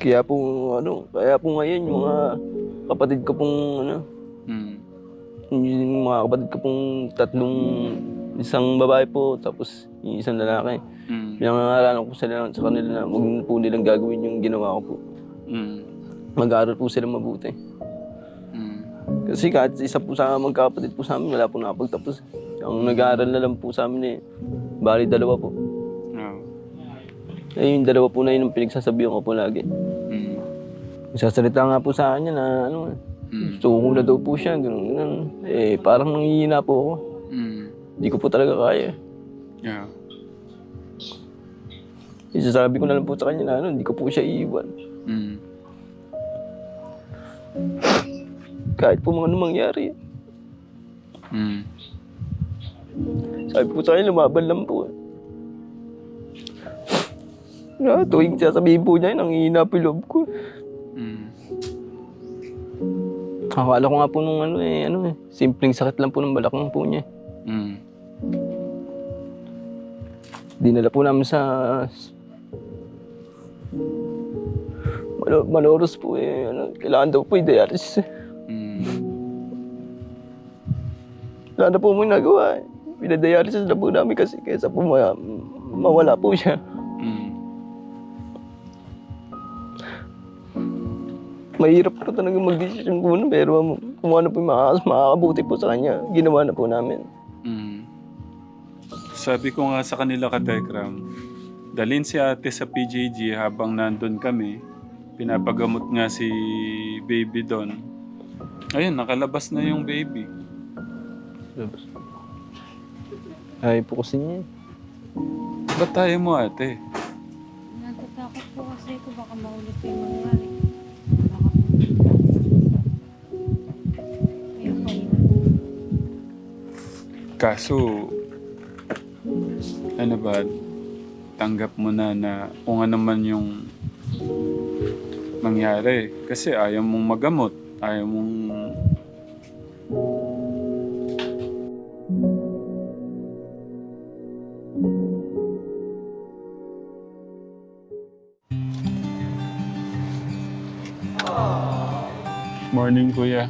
Kaya po, ano, kaya po ngayon yung mga kapatid ko pong, ano, Mm. yung mga kapatid ko pong tatlong, isang babae po, tapos yung isang lalaki. Mm. Pinangangaralan ko sila sa kanila na huwag po nilang gagawin yung ginawa ko po. Mm. Mag-aaral po sila mabuti. Mm. Kasi kahit isa po sa magkapatid po sa amin, wala po nakapagtapos. Ang nag-aaral na lang po sa amin eh, bali dalawa po. Eh yung dalawa po na yun ang pinagsasabihan ko po lagi. Mm. Sasalita nga po sa kanya na ano, Mm. gusto ko na daw po siya, ganun, ganun. Eh parang nangihina po ako. Mm. Hindi ko po talaga kaya. Yeah. Isasabi ko na lang po sa kanya na ano, hindi ko po siya iiwan. Mm. Kahit po mga ano mangyari. Mm. Sabi ko sa kanya, lumaban lang po. Na, tuwing sasabihin po niya, po yung loob ko. Mm. Akala ko nga po nung ano eh, ano eh, simpleng sakit lang po ng balakang po niya. Mm. Dinala po namin sa... Malo, maloros po eh, ano, kailangan daw po yung dialysis. Mm. Wala na po mo nagawa eh. Pinadialysis na po namin kasi kaysa po ma- mawala po siya. Mahirap po talaga mag-decision po nun, pero um, kung ano po yung makakas, makakabuti po sa kanya, ginawa na po namin. Mm. Sabi ko nga sa kanila ka Tekram, dalhin si ate sa PJG habang nandun kami. Pinapagamot nga si baby doon. Ayun, nakalabas na yung baby. Ay po kasi niya. Ba't tayo mo ate? Natatakot po kasi ko baka maulit pa yung mangyari. Kaso, ano ba, tanggap mo na na kung ano man yung mangyari. Kasi ayaw mong magamot. Ayaw mong... Morning, kuya.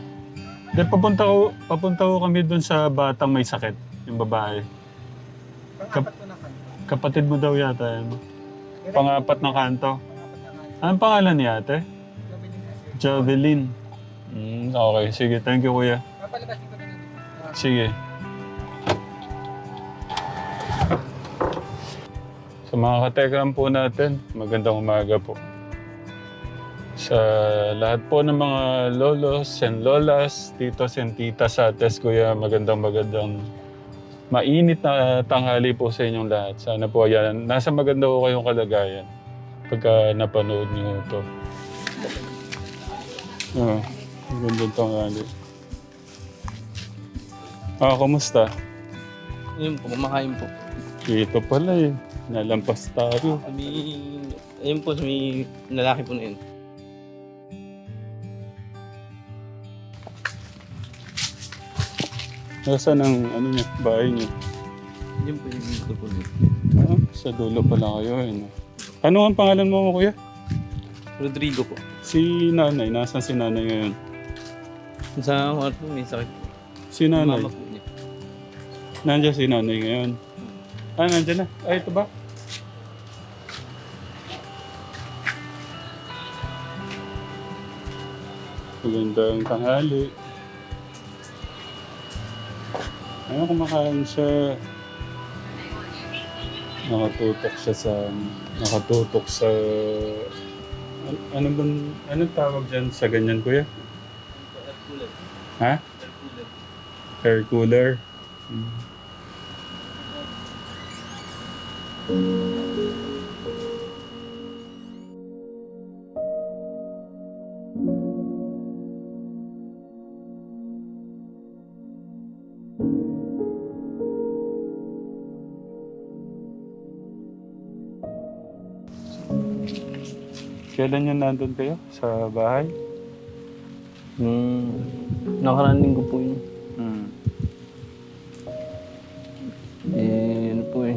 Then papunta ko, papunta ko kami doon sa batang may sakit, yung babae. Kap- kapatid mo daw yata yan. Pangapat na kanto. Anong pangalan niya ate? Jovelyn. Mm, okay, sige. Thank you, kuya. Sige. Sa mga katekram po natin, magandang umaga po. Sa lahat po ng mga lolos and lolas, titos and titas sa ates, kuya, magandang magandang mainit na tanghali po sa inyong lahat. Sana po yan, nasa maganda po kayong kalagayan pagka napanood niyo ito. Oo, magandang tanghali. Ah, kumusta? Ayun po, kumakain po. Ito pala eh. Nalampas tayo. Sabi, ayun po, may lalaki po na yun. Nasaan ang ano niya, bahay niya? Yun po yung dito po. Ah, sa dulo pala kayo. Eh, no? Ano ang pangalan mo, kuya? Rodrigo po. Si nanay. Nasaan si nanay ngayon? Sa mga po, may sakit. Si nanay. Mama po niya. Nandiyan si nanay ngayon. Ah, nandiyan na. Ay, ito ba? Magandang tanghali. Ayun, kumakain siya. Nakatutok siya sa... Nakatutok sa... Ano, ano bang... Anong tawag dyan sa ganyan, kuya? Ha? Air cooler. Mm. Kailan yun nandun kayo? Sa bahay? Nung nakaraan linggo po yun. Hmm. Eh, ano po eh.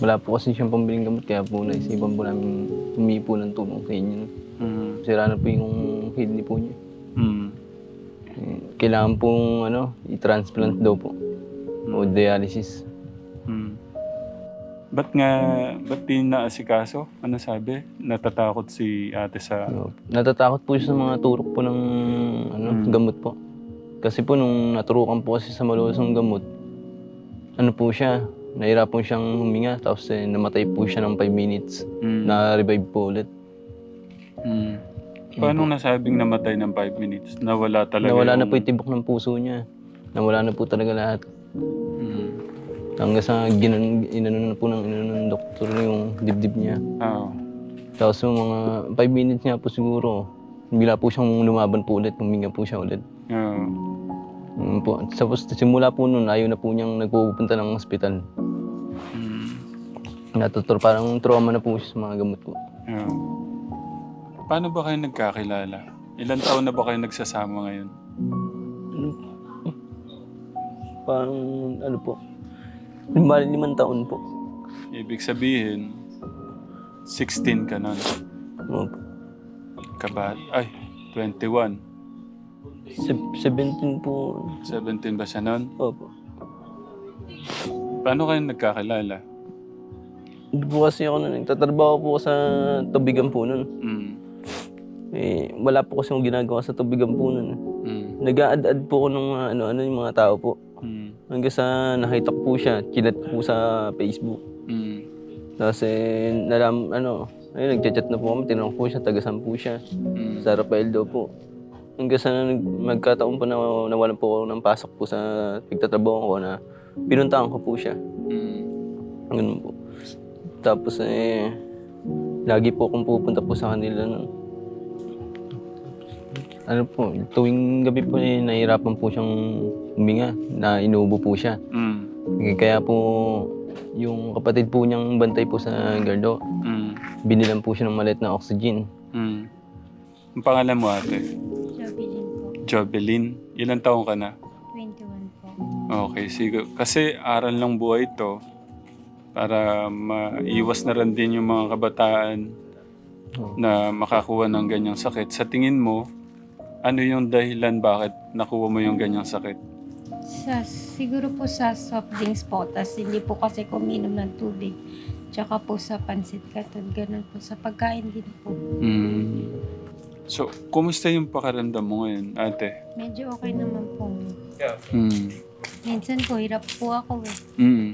Wala po kasi siyang pambiling gamot kaya po naisipan po namin humingi po ng tulong sa inyo. Mm. Sira na po yung kidney po niya. Mm. Eh, Kailangan pong ano, i-transplant daw po. O dialysis. Ba't nga, ba't di naasikaso? Ano sabi? Natatakot si ate sa... Ano, natatakot po siya sa mga turok po ng ano, Mm. gamot po. Kasi po nung naturukan po kasi sa malulos ng gamot, ano po siya, nahirapan siyang huminga tapos eh, namatay po siya ng 5 minutes. Mm. Na-revive po ulit. Mm. Paano nasabing namatay ng 5 minutes? Nawala talaga Nawala na yung- po yung tibok ng puso niya. Nawala na po talaga lahat. Hanggang sa ginan, inano na po ng, inano ng doktor yung dibdib niya. Oo. Tapos yung mga 5 minutes nga po siguro, bigla po siyang lumaban po ulit, huminga po siya ulit. Oo. Mm, po. Tapos simula po noon, ayaw na po niyang nagpupunta ng ospital. Mm. Natutor, parang trauma na po siya sa mga gamot po. Oo. Paano ba kayo nagkakilala? Ilan taon na ba kayo nagsasama ngayon? Parang ano po, lima, limang taon po. Ibig sabihin, 16 ka nun. Opo. Kabat. Ay, 21. Se- 17 po. 17 ba siya nun? Opo. Paano kayo nagkakilala? Hindi po kasi ako nun. Nagtatrabaho po ako sa tubigan po nun. Mm. Eh, wala po kasi akong ginagawa sa tubigan po nun. Mm. Nag-a-add-add po ako ng mga ano-ano yung mga tao po. Hanggang sa nakita ko po siya, kinat ko po sa Facebook. Mm. Tapos eh, nalam, ano, ayun, nagchat-chat na po kami, tinanong ko siya, taga saan po siya. Mm. Sa Rafael daw po. Hanggang sa magkataon po na nawalan po ako ng pasok po sa pagtatrabaho ko na pinuntahan ko po siya. Mm. Ganun po. Tapos eh, lagi po akong pupunta po sa kanila nun. Ano po, tuwing gabi po eh, nahihirapan po siyang huminga, na inuubo po siya. Mm. Kaya po, yung kapatid po niyang bantay po sa gardo, Mm. binilan po siya ng maliit na oxygen. Mm. Ang pangalan mo ate? Jobilin po. Jobelin. Ilan taong ka na? 21 po. Okay, sige. Kasi aral ng buhay to para maiwas na rin din yung mga kabataan na makakuha ng ganyang sakit. Sa tingin mo, ano yung dahilan bakit nakuha mo yung ganyang sakit? Sa, siguro po sa soft drinks po, tas hindi po kasi kuminom ng tubig. Tsaka po sa pansit katon, ganun po. Sa pagkain din po. Mm. So, kumusta yung pakaramdam mo ngayon, ate? Medyo okay naman po. Mm. Minsan po, hirap po ako eh. Mm.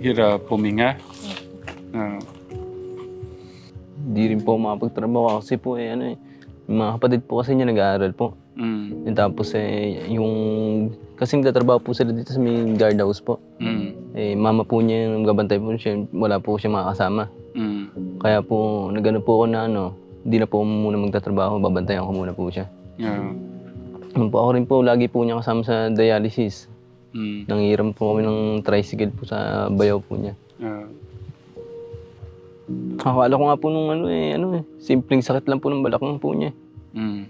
Hirap puminga. Ah. Hindi rin po makapagtrabaho kasi po eh, ano eh, yung mga kapatid po kasi niya nag-aaral po. Mm. And tapos eh, yung, kasi nagtatrabaho po sila dito sa may guardhouse po. Mm. Eh, mama po niya yung gabantay po siya, wala po siya makakasama. Mm. Kaya po, nagano po ako na ano, hindi na po muna magtatrabaho, babantayan ko muna po siya. Yeah. Ano po, ako rin po, lagi po niya kasama sa dialysis. Mm. Nangiram po kami ng tricycle po sa bayaw po niya. Akala ko nga po nung ano eh, ano eh, simpleng sakit lang po ng balakang po niya. Mm.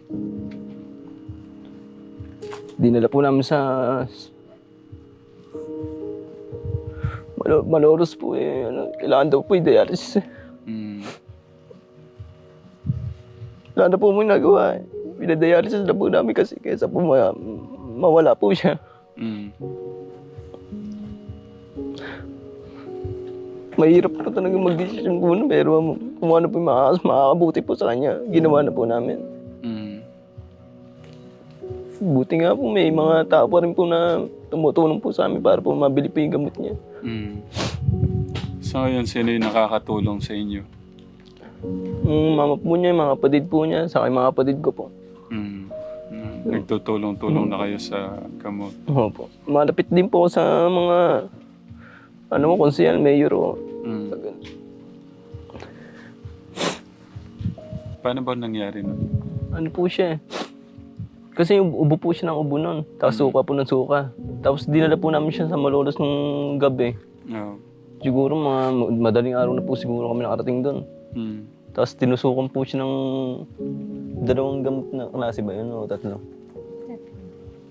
Dinala po namin sa... Malo, maloros po eh, ano, kailangan daw po yung dialysis eh. Mm. Wala na po mo nagawa eh. Pinadialysis na po namin kasi kaysa po ma- mawala po siya. Mm. Mahirap po talaga mag-decision po na pero kung ano po yung maka- makakabuti po sa kanya, ginawa na po namin. Mm. Buti nga po may mga tao pa rin po na tumutulong po sa amin para po mabili po yung gamot niya. Mm. So ngayon, sino yung nakakatulong sa inyo? Yung mama po niya, yung mga kapatid po niya, yung mga kapatid ko po. Mm. Mm. Nagtutulong-tulong na kayo sa gamot. Opo. Malapit din po sa mga ano mo, konsehal, mayor o Mm. Paano ba nangyari nun? ano po siya eh. Kasi yung ubo po siya ng ubo nun. Tapos suka po ng suka. Tapos dinala po namin siya sa malolos ng gabi. No. Siguro mga madaling araw na po siguro kami nakarating doon. Mm. Tapos tinusukan po siya ng dalawang gamot na klase ba yun o tatlo.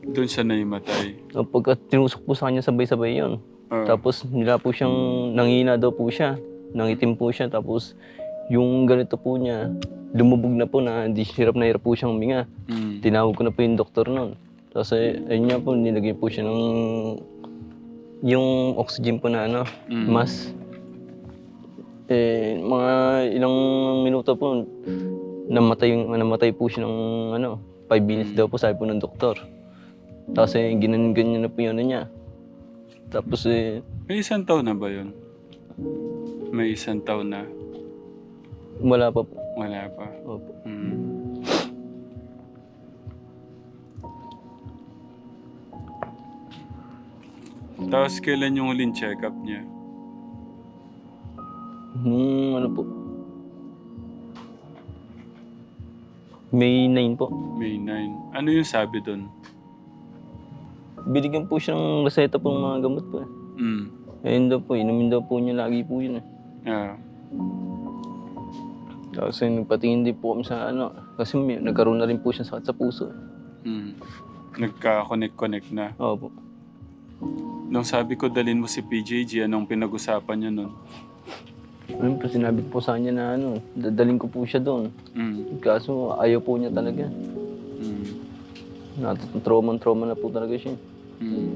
Doon siya naimatay. So, pagka tinusok po sa kanya sabay-sabay yun. Ah. Tapos nila po siyang nangina daw po siya. Nangitim po siya. Tapos yung ganito po niya, lumubog na po na hindi hirap na hirap po siyang huminga. Mm. Tinawag ko na po yung doktor noon. Tapos ayun nga po, nilagay po siya ng yung oxygen po na ano, Mm. mas eh, mga ilang minuto po, namatay, namatay po siya ng ano, 5 minutes daw po, sabi po ng doktor. Tapos eh, ganyan-ganyan na po yun ano niya. Tapos eh, May isang taon na ba yun? May isang taon na? wala pa po. Wala pa. Opo. Mm. Tapos kailan yung huling check-up niya? Nung ano po, May 9 po. May 9. Ano yung sabi doon? Binigyan po siya ng reseta po ng mga gamot po. eh. Mm. Ayun daw po, inumin daw po niya lagi po yun eh. Ah. Tapos eh, nagpatingin din po kami sa ano, kasi may, nagkaroon na rin po siya sakit sa puso. eh. Mm. Nagka-connect-connect na. Opo. Nung sabi ko dalin mo si PJG, anong pinag-usapan niyo nun? Ayun po, sinabi po sa kanya na ano, dadaling ko po siya doon. Mm. Kaso ayaw po niya talaga. Mm. Natatrauma-trauma na po talaga siya. Mm.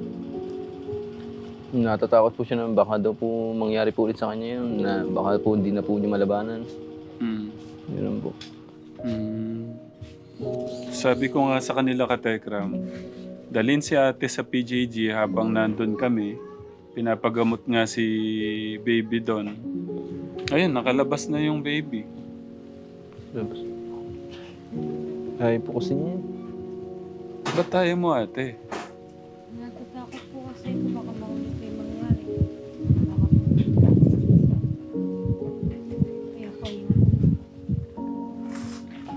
Natatakot po siya na baka daw po mangyari po ulit sa kanya yun, na baka po hindi na po niya malabanan. Mm. Yun po. Mm. Sabi ko nga sa kanila ka Tekram, dalhin si ate sa PJG habang nandun kami. Pinapagamot nga si baby doon. Ayun, nakalabas na yung baby. Tapos, ayaw po kasi niya. Ba't tayo mo ate?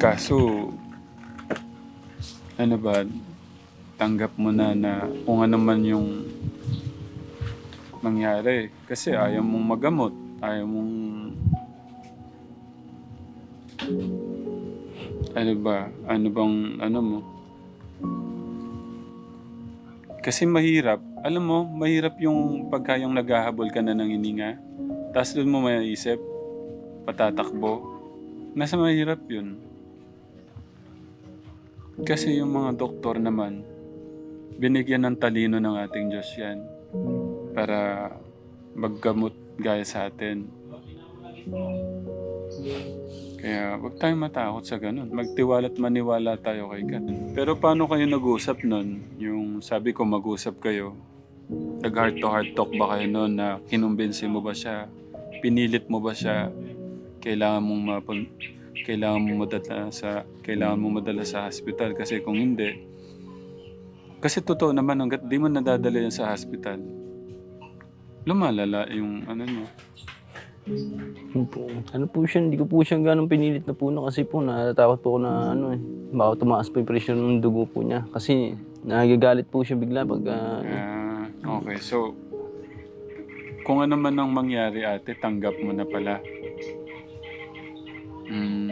Kaso, ano ba, tanggap mo na na kung ano man yung mangyari. Kasi ayaw mong magamot. Ayaw mong... Ano ba? Ano bang, ano mo? Kasi mahirap. Alam mo, mahirap yung pagka yung naghahabol ka na ng hininga. Tapos doon mo maiisip, patatakbo. Nasa mahirap yun. Kasi yung mga doktor naman, binigyan ng talino ng ating Diyos yan para maggamot gaya sa atin. Kaya wag tayong matakot sa ganun. Magtiwala at maniwala tayo kay God. Pero paano kayo nag-usap nun? Yung sabi ko mag-usap kayo. Nag-heart to heart talk ba kayo nun na kinumbinsi mo ba siya? Pinilit mo ba siya? Kailangan mong mapun kailangan mo madala sa kailangan mo madala sa hospital kasi kung hindi kasi totoo naman hanggat di mo nadadala yan sa hospital lumalala yung ano nyo Yun po. Ano po siya, hindi ko po siya ganong pinilit na puno kasi po natatakot po ako na ano eh. Baka tumaas po yung presyon ng dugo po niya. Kasi nagagalit po siya bigla pag ah, Ah, okay so kung ano man ang mangyari ate tanggap mo na pala mm,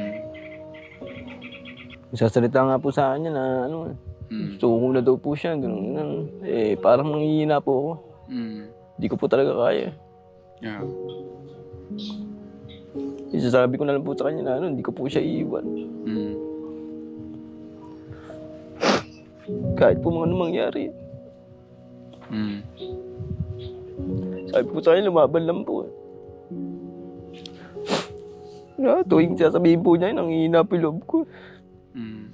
Sasalita nga po sa kanya na ano, mm, gusto ko na daw po siya, ganun, ganun. Eh, parang nanghihina po ako. mm, Hindi ko po talaga kaya. yeah. Isasabi ko na lang po sa kanya na ano, hindi ko po siya iiwan. mm, Kahit po mga ano mangyari. mm. Sabi ko sa kanya, lumaban lang po. Na, tuwing sasabihin po niya, nanghihina po yung loob ko. Mm.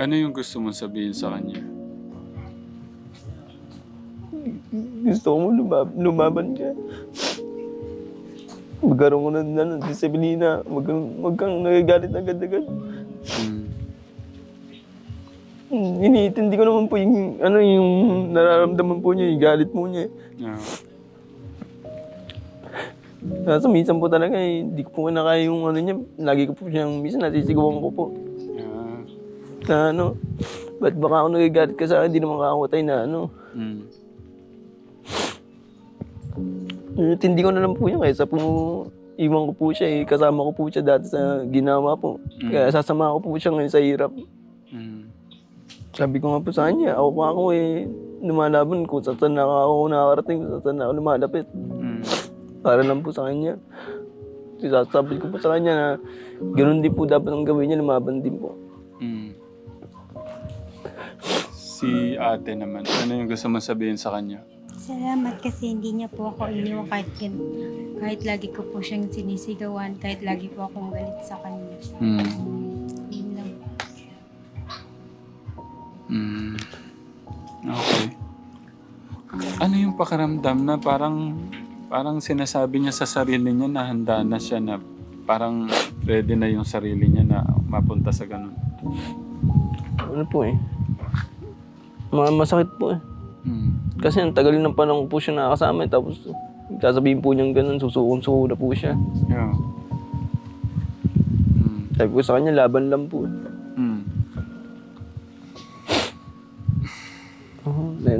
Ano yung gusto mong sabihin sa kanya? Gusto ko mo lumab lumaban ka. Magkaroon ko na ano, disiplina. Wag kang, wag kang nagagalit agad-agad. Mm. Iniintindi ko naman po yung, ano, yung nararamdaman po niya, yung galit po niya. Yeah. Kaso minsan po talaga, eh, hindi ko po kinakaya yung ano niya. Lagi ko po siyang, minsan nasisigawan ko po. Yeah. Na ano, ba't baka ako nagagalit ka sa akin, hindi naman kakakutay na ano. Mm. Intindi ko na lang po yun, kaysa po iwan ko po siya eh. Kasama ko po siya dati sa ginawa po. Mm. Kaya sasama ko po siya ngayon sa hirap. Sabi ko nga po sa kanya, ako pa ako eh, lumalaban kung saan na ako nakakarating, kung saan na ako lumalapit. Mm. Para lang po sa kanya. Sasabi ko po sa kanya na ganoon din po dapat ang gawin niya, lumaban din po. Mm. Si ate naman, ano yung gusto mo sabihin sa kanya? Salamat kasi hindi niya po ako iniwan kahit yun. Kahit lagi ko po siyang sinisigawan, kahit lagi po akong galit sa kanya. Mm. Mm. Okay. Ano yung pakaramdam na parang parang sinasabi niya sa sarili niya na handa na siya na parang ready na yung sarili niya na mapunta sa ganun. Ano po eh. Mga masakit po eh. Mm. Kasi ang tagal ng panahon po siya nakakasama eh. Tapos sasabihin po niyang ganun, susukon-suko na po siya. Yeah. Mm. Sabi ko sa kanya, laban lang po. Mm.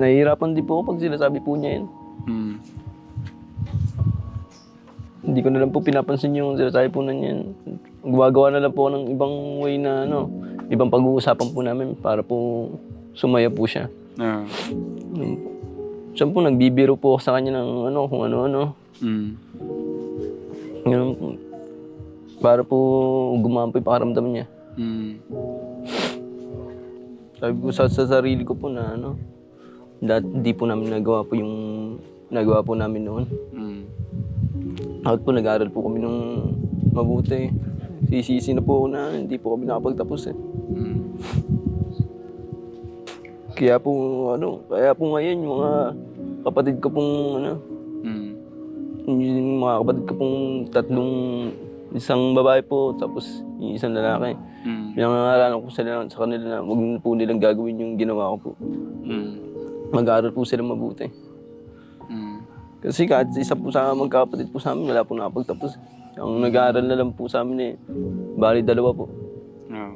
Nahihirapan din po ako pag sinasabi po niya yun. Mm. Hindi ko na lang po pinapansin yung sinasabi po na niyan. Gumagawa na lang po ng ibang way na ano, ibang pag-uusapan po namin para po sumaya po siya. Yeah. Yun po. Siya po, nagbibiro po ako sa kanya ng ano, kung ano-ano. Mm. Ganun po. Para po gumampo yung pakaramdam niya. Mm. Sabi ko sa, sa sarili ko po na ano, dati di po namin nagawa po yung nagawa po namin noon. Mm. Bakit po nag-aaral po kami nung mabuti. Sisisi na po ako na hindi po kami nakapagtapos eh. Mm. Kaya po ano, kaya po ngayon yung mga kapatid ko pong ano, Mm. yung mga kapatid ko pong tatlong isang babae po tapos yung isang lalaki. Mm. Pinangangaralan ko sila sa kanila na huwag po nilang gagawin yung ginawa ko po. Mm. Mag-aaral po sila mabuti. Mm. Kasi kahit isa po sa magkapatid po sa amin, wala po nakapagtapos. Ang nag-aaral na lang po sa amin eh, bali dalawa po. Yeah.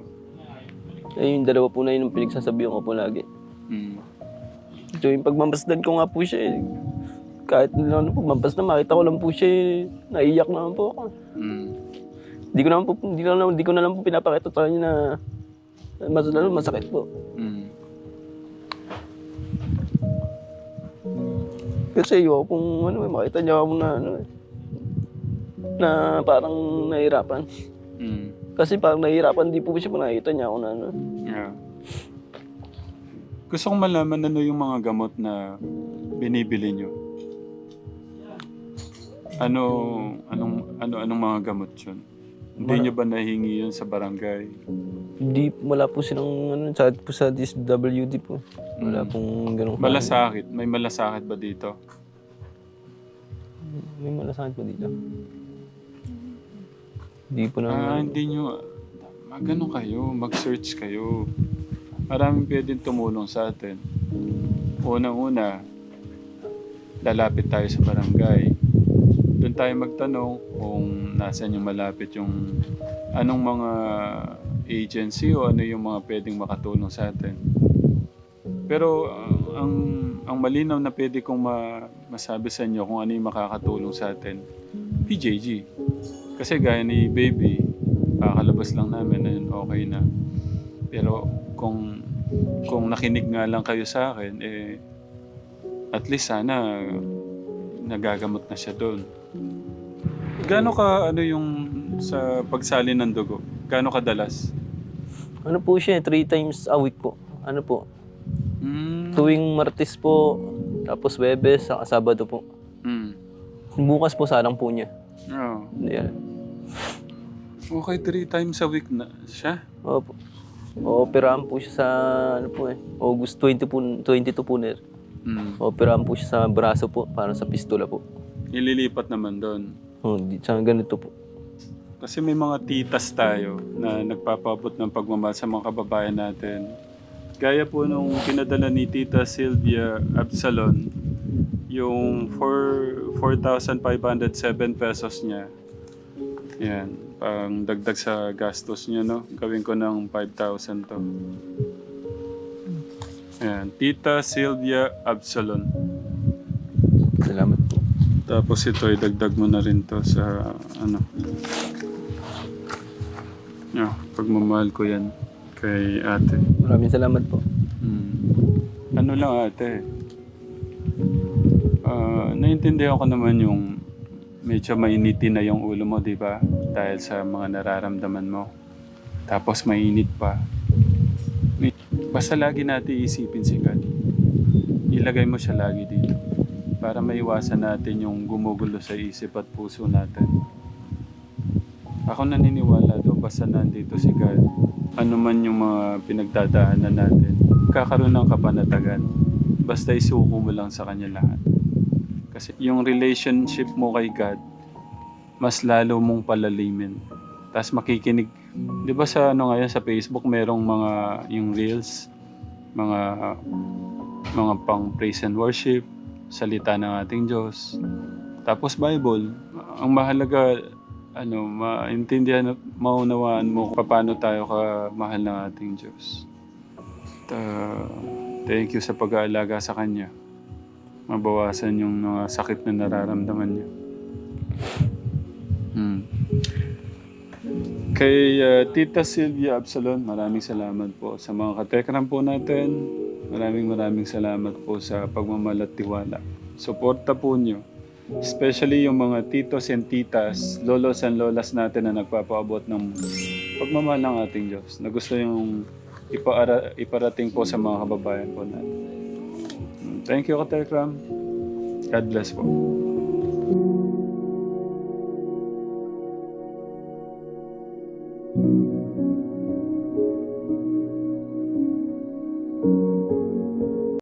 Eh yung dalawa po na yun ang pinagsasabihan ko po lagi. Mm. So yung pagmamasdan ko nga po siya eh, kahit ano po, mampas na makita ko lang po siya eh, naiyak naman po ako. Mm. Hindi ko naman po, hindi hindi ko na lang po pinapakita sa kanya na mas lalo masakit po. Mm. Kasi ayoko pong ano, eh, makita niya ako na ano eh, na parang nahihirapan. Mm. Kasi parang nahihirapan di po siya nakita niya ako na ano. Yeah. Gusto kong malaman ano yung mga gamot na binibili nyo. Ano, anong, ano, anong mga gamot yun? Hindi nyo ba nahingi yun sa barangay? Hindi, wala po silang ano, sa, po sa DSWD po. Wala Mm. pong ganun. Malasakit. May malasakit ba dito? May malasakit po dito. Hindi po Ah, na... hindi nyo... Magano kayo, mag-search kayo. Maraming pwedeng tumulong sa atin. Unang-una, lalapit tayo sa barangay. Doon tayo magtanong kung nasan yung malapit yung anong mga agency o ano yung mga pwedeng makatulong sa atin. Pero ah, ang ang malinaw na pwede kong ma, masabi sa inyo kung ano yung makakatulong sa atin, PJG. Kasi gaya ni Baby, kakalabas lang namin na okay na. Pero kung kung nakinig nga lang kayo sa akin, eh, at least sana nagagamot na siya doon. Gaano ka, ano yung sa pagsali ng dugo? Gaano kadalas? Ano po siya, three times a week po. Ano po, Mm. tuwing Martes po, tapos Webes, saka Sabado po. Mm. Bukas po salang po niya. Oh. Yeah. Okay, three times a week na siya. Opo. Ooperahan po siya sa, ano po eh, August 20 po, 22 po na. Mm. Ooperahan po siya sa braso po, para sa pistola po. Ililipat naman doon. Oh, di, sa ganito po. Kasi may mga titas tayo na nagpapabot ng pagmamahal sa mga kababayan natin. Gaya po nung pinadala ni Tita Sylvia Absalon, yung 4 4,507 pesos niya. Yan, pang dagdag sa gastos niya, no? Gawin ko ng 5,000 to. Yan, Tita Sylvia Absalon. Salamat. Tapos ito, idagdag mo na rin to sa ano. Yeah, pagmamahal ko yan kay ate. Maraming salamat po. Hmm. Ano lang ate, ah, naiintindihan ko naman yung medyo mainitin na yung ulo mo, di ba? Dahil sa mga nararamdaman mo. Tapos mainit pa. Basta lagi natin isipin si God. Ilagay mo siya lagi dito. Para maiwasan natin yung gumugulo sa isip at puso natin. Ako naniniwala doon basta nandito si God. Ano man yung mga pinagdadaanan natin, kakaroon ng kapanatagan. Basta isuko mo lang sa Kanya lahat. Kasi yung relationship mo kay God, mas lalo mong palalimin. Tapos makikinig. Di ba sa ano ngayon sa Facebook, merong mga yung reels, mga mga pang praise and worship, salita ng ating Diyos. Tapos Bible, ang mahalaga ano, maintindihan at maunawaan mo kung paano tayo ka mahal ng ating Diyos. At, ah, thank you sa pag-aalaga sa Kanya. Mabawasan yung mga sakit na nararamdaman niya. Hmm. Kay ah, Tita Sylvia Absalon, maraming salamat po. Sa mga katekram po natin, maraming maraming salamat po sa pagmamahal at tiwala. Suporta po nyo. Especially yung mga titos and titas, lolos and lolas natin na nagpapaabot ng pagmamahal ng ating Diyos na gusto yung ipaara, iparating po sa mga kababayan po natin. Thank you, Katekram. God bless po.